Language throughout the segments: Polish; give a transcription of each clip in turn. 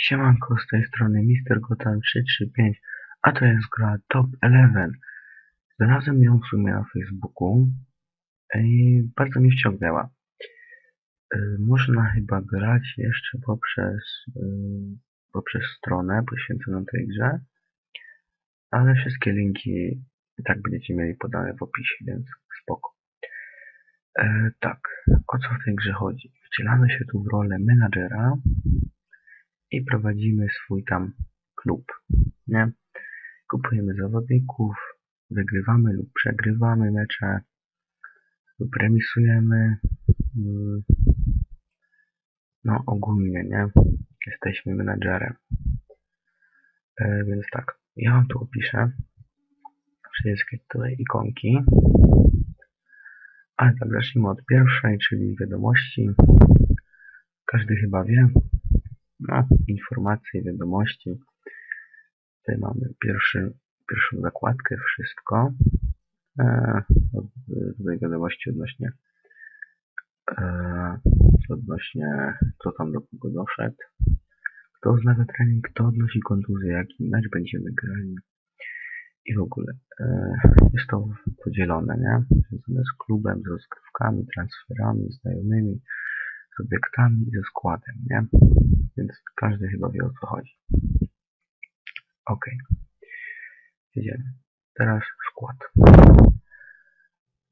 Siemanko, z tej strony Mister Gotham 335, a to jest gra Top 11. Znalazłem ją w sumie na Facebooku i bardzo mnie wciągnęła. Y, Można chyba grać jeszcze poprzez, y, poprzez stronę poświęconą tej grze, ale wszystkie linki i tak będziecie mieli podane w opisie, więc spoko. E, tak, o co w tej grze chodzi? Wcielamy się tu w rolę menadżera i prowadzimy swój tam klub, nie? Kupujemy zawodników, wygrywamy lub przegrywamy mecze lub remisujemy. mm, No ogólnie, nie? Jesteśmy menadżerem. E, więc tak, ja wam tu opiszę wszystkie tutaj ikonki. Ale tak, zacznijmy od pierwszej, czyli wiadomości. Każdy chyba wie, no, informacje, wiadomości. Tutaj mamy pierwszy, pierwszą zakładkę, wszystko. E, tutaj wiadomości odnośnie e, odnośnie co tam do kogo doszedł. Kto oznawia trening, kto odnosi kontuzję, jaki mecz będziemy grali. I w ogóle e, jest to podzielone, nie? Związane z klubem, z rozgrywkami, transferami, znajomymi, z obiektami i ze składem, nie? Więc każdy chyba wie o co chodzi. Ok. Jedziemy. Teraz skład.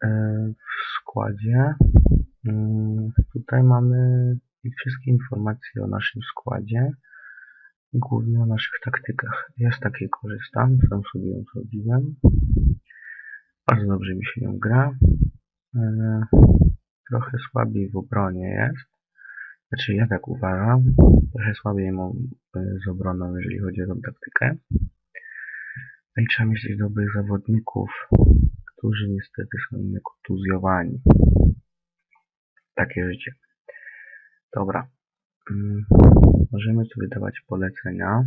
E, W składzie mm, tutaj mamy wszystkie informacje o naszym składzie głównie o naszych taktykach. Ja z takiej korzystam, sam sobie ją zrobiłem. Bardzo dobrze mi się nią gra. E, Trochę słabiej w obronie jest. Znaczy ja tak uważam. Trochę słabiej mam e, z obroną, jeżeli chodzi o tą taktykę. No i trzeba mieć dobrych zawodników, którzy niestety są niekontuzjowani. Takie życie. Dobra. Mm, Możemy sobie dawać polecenia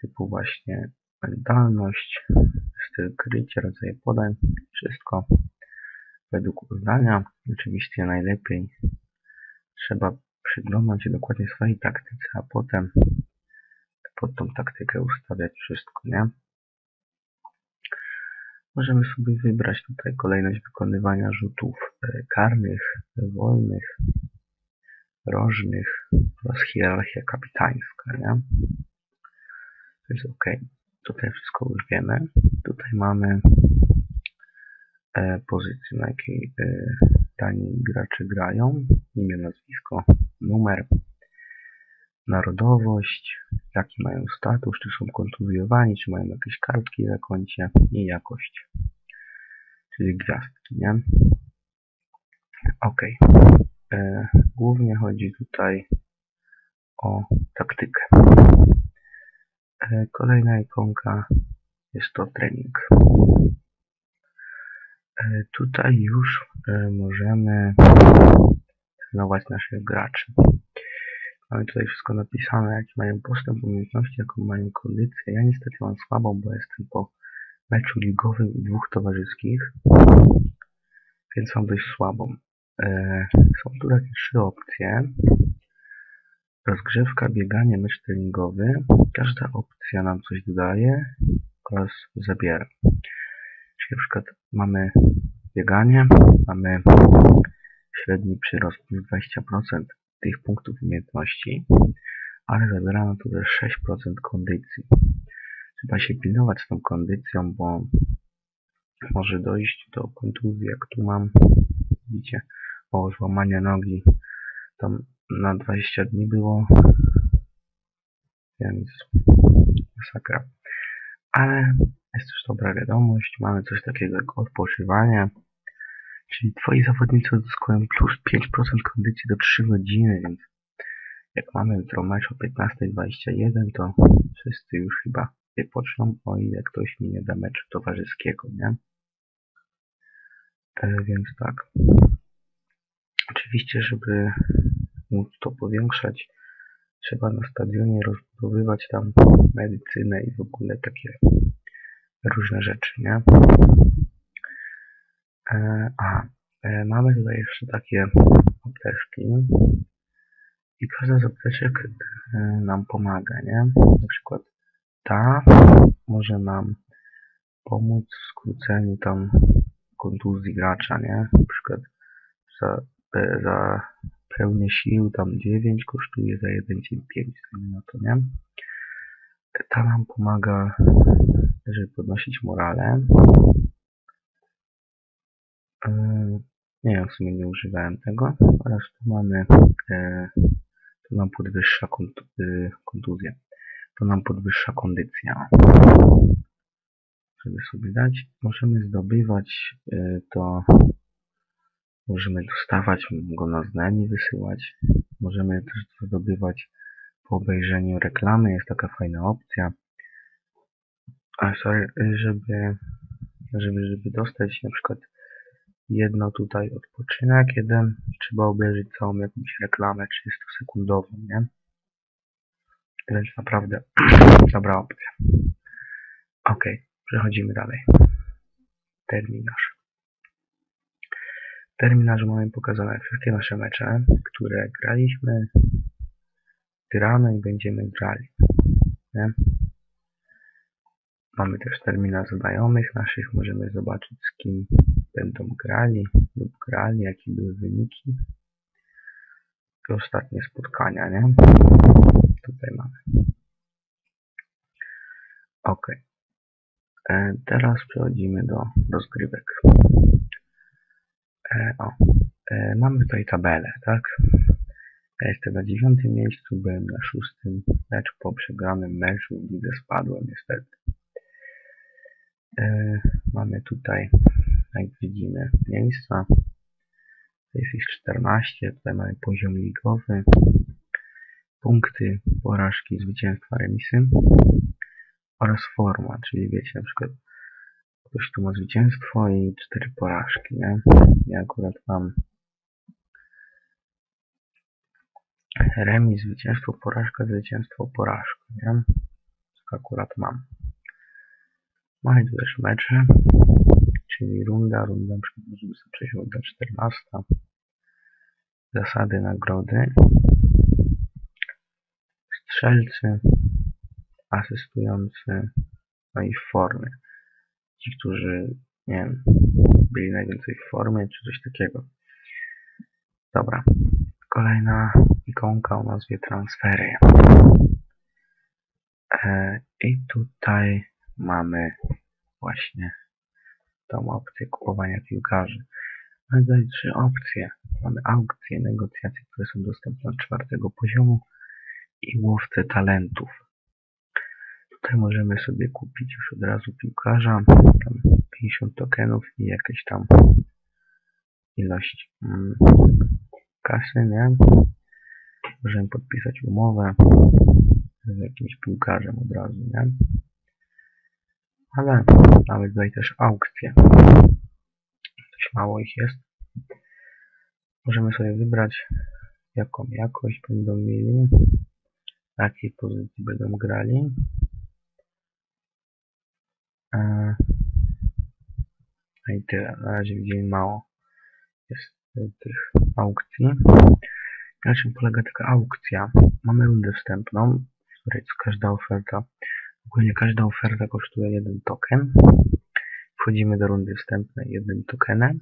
typu właśnie mentalność, styl krycia, rodzaje podań, wszystko według uznania. Oczywiście najlepiej trzeba przyglądać się dokładnie swojej taktyce, a potem pod tą taktykę ustawiać wszystko, nie? Możemy sobie wybrać tutaj kolejność wykonywania rzutów e, karnych, wolnych, rożnych oraz hierarchia kapitańska, nie? To jest ok. Tutaj wszystko już wiemy. Tutaj mamy e, pozycję, na jakiej e, dani gracze grają, imię, nazwisko, numer, narodowość, jaki mają status, czy są kontuzjowani, czy mają jakieś kartki na koncie i jakość, czyli gwiazdki, nie? Ok. E, głównie chodzi tutaj o taktykę. E, kolejna ikonka jest to trening. E, tutaj już e, możemy trenować naszych graczy. Mamy tutaj wszystko napisane, jaki mają postęp, umiejętności, jaką mają kondycję. Ja niestety mam słabą, bo jestem po meczu ligowym i dwóch towarzyskich, więc mam dość słabą. E, są tu takie trzy opcje. Rozgrzewka, bieganie, mecz treningowy. Każda opcja nam coś dodaje oraz zabiera. Czyli na przykład mamy bieganie, mamy średni przyrost plus 20% tych punktów umiejętności, ale zabiera tu też 6% kondycji. Trzeba się pilnować z tą kondycją, bo może dojść do kontuzji, jak tu mam, widzicie, o złamanie nogi, tam na 20 dni było, więc masakra. Ale jest też dobra wiadomość, mamy coś takiego jak odpoczywanie, czyli twoi zawodnicy uzyskują plus 5% kondycji do 3 godziny, więc jak mamy jutro mecz o 15.21, to wszyscy już chyba wypoczną, o ile ktoś mi nie da meczu towarzyskiego, nie? E, więc tak. Oczywiście, żeby móc to powiększać, trzeba na stadionie rozbudowywać tam medycynę i w ogóle takie różne rzeczy, nie? E, e, mamy tutaj jeszcze takie apteczki. I każda z apteczek e, nam pomaga, nie? Na przykład ta może nam pomóc w skróceniu tam kontuzji gracza, nie? Na przykład za, e, za pełnię sił tam 9 kosztuje, za 1 dzień 5, na to, nie? Ta nam pomaga, żeby podnosić morale. E, nie wiem, w sumie nie używałem tego. Oraz tu mamy, e, to nam podwyższa e, kontuzję. To nam podwyższa kondycja. Żeby sobie dać, możemy zdobywać e, to, możemy dostawać go na znamie, wysyłać. Możemy też zdobywać po obejrzeniu reklamy, jest taka fajna opcja. A sorry, żeby, żeby, żeby dostać na przykład jedno tutaj odpoczynek, jeden trzeba obejrzeć całą jakąś reklamę 30-sekundową, nie? Więc naprawdę dobra opcja. Ok, przechodzimy dalej. Terminarz. W terminarzu mamy pokazane wszystkie nasze mecze, które graliśmy, gramy i będziemy grali. Nie? Mamy też terminarz znajomych naszych, możemy zobaczyć z kim będą grali lub grali, jakie były wyniki. I ostatnie spotkania, nie? Tutaj mamy. Ok. E, teraz przechodzimy do rozgrywek. E, o, e, mamy tutaj tabelę, tak? Ja jestem na dziewiątym miejscu, byłem na szóstym, lecz po przegranym meczu w lidze spadłem niestety. E, mamy tutaj, jak widzimy, miejsca. Jest ich 14, tutaj mamy poziom ligowy, punkty, porażki, zwycięstwa, remisy oraz forma, czyli wiecie, na przykład ktoś tu ma zwycięstwo i cztery porażki, nie? Ja akurat mam remis, zwycięstwo, porażka, zwycięstwo, porażka, nie? Tak akurat mam. Mamy tu też mecze, czyli runda, runda, sobie przejść runda 14. Zasady, nagrody. Strzelcy, asystujący, no i formy. Ci, którzy, nie wiem, byli najwięcej w formie, czy coś takiego. Dobra. Kolejna ikonka o nazwie transfery. E, I tutaj mamy właśnie tą opcję kupowania piłkarzy. Mamy tutaj trzy opcje. Mamy aukcje, negocjacje, które są dostępne od czwartego poziomu i łowcę talentów. Tutaj możemy sobie kupić już od razu piłkarza, tam 50 tokenów i jakieś tam ilość mm, kasy, nie? Możemy podpisać umowę z jakimś piłkarzem od razu, nie? Ale mamy tutaj też aukcje. Dość mało ich jest. Możemy sobie wybrać jaką jakość będą mieli, w jakiej pozycji będą grali. No i tyle. Na razie widzimy mało jest tych aukcji. Na czym polega taka aukcja? Mamy rundę wstępną, w której każda oferta, ogólnie każda oferta kosztuje jeden token. Wchodzimy do rundy wstępnej jednym tokenem.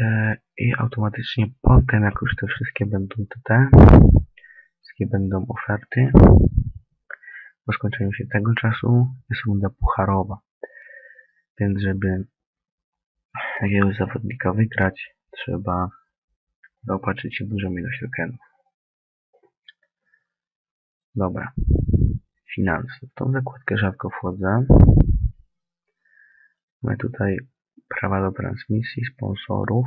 E, I automatycznie potem, jak już te wszystkie będą te, wszystkie będą oferty, po skończeniu się tego czasu jest runda pucharowa. Więc żeby jakiegoś zawodnika wygrać, trzeba zaopatrzyć się w dużą ilość tokenów. Dobra. Finanse. W tą zakładkę rzadko wchodzę. Mamy tutaj prawa do transmisji, sponsorów.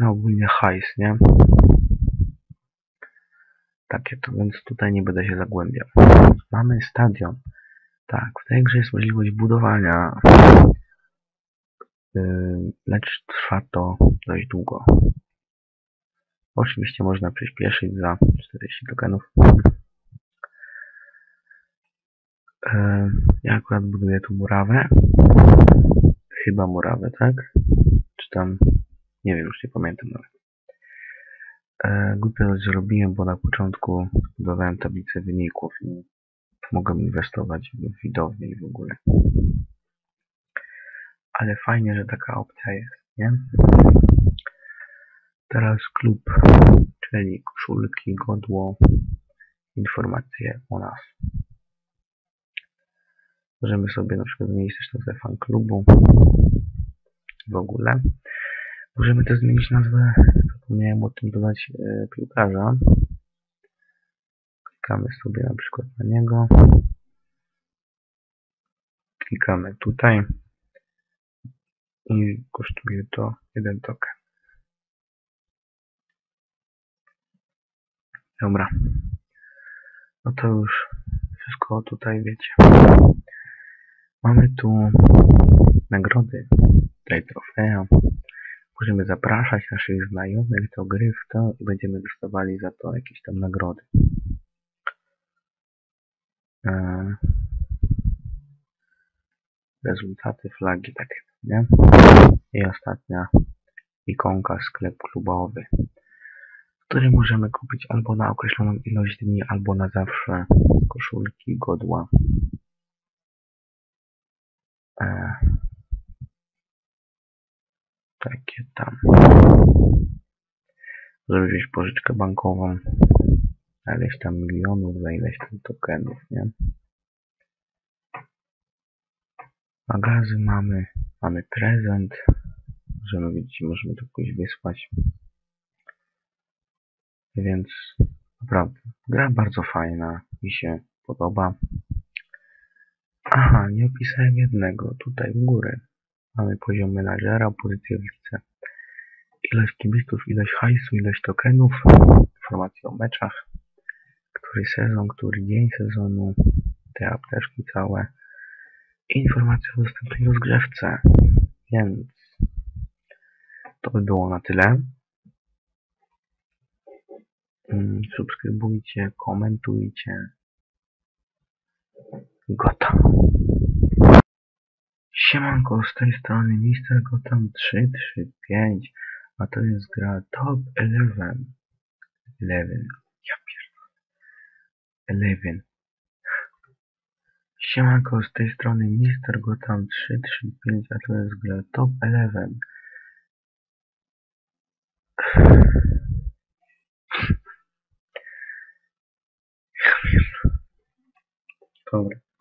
No ogólnie hajs, nie? Takie to, więc tutaj nie będę się zagłębiał. Mamy stadion. Tak, w tej grze jest możliwość budowania, lecz trwa to dość długo. Oczywiście można przyspieszyć za 40 tokenów. Yy, ja akurat buduję tu murawę. Chyba murawę, tak? Czy tam... Nie wiem, już nie pamiętam nawet. E, głupio zrobiłem, bo na początku zbudowałem tablicę wyników i mogłem inwestować w widownię i w ogóle. Ale fajnie, że taka opcja jest, nie? Teraz klub, czyli koszulki, godło, informacje o nas. Możemy sobie na przykład zmienić też nazwę fan klubu w ogóle. Możemy też zmienić nazwę, zapomniałem o tym dodać e, piłkarza. Klikamy sobie na przykład na niego. Klikamy tutaj i kosztuje to jeden token. Dobra. No to już wszystko tutaj wiecie. Mamy tu nagrody, tutaj trofea. Możemy zapraszać naszych znajomych do gry w to i będziemy dostawali za to jakieś tam nagrody. Eee, rezultaty flagi takie, nie? I ostatnia ikonka sklep klubowy, który możemy kupić albo na określoną ilość dni, albo na zawsze koszulki, godła. Eee, takie tam. Zrobić pożyczkę bankową na ileś tam milionów, za ileś tam tokenów, nie? Magazyn mamy, mamy prezent. Możemy widzieć, możemy to kogoś wysłać. Więc naprawdę, gra bardzo fajna, mi się podoba. Aha, nie opisałem jednego, tutaj w górę. Mamy poziom menadżera, pozycję w lidze. Ilość kibiców, ilość hajsu, ilość tokenów, informacje o meczach, który sezon, który dzień sezonu, te apteczki całe, informacje o dostępnej rozgrzewce. Więc to by było na tyle. Mm, Subskrybujcie, komentujcie. Gotowe. Siemanko, z tej strony Mister Gotham 335, a to jest gra Top 11. 11. Ja pierdolę. 11. Siemanko, z tej strony Mister Gotham 335, a to jest gra Top 11. Ja pierdolę. Dobra.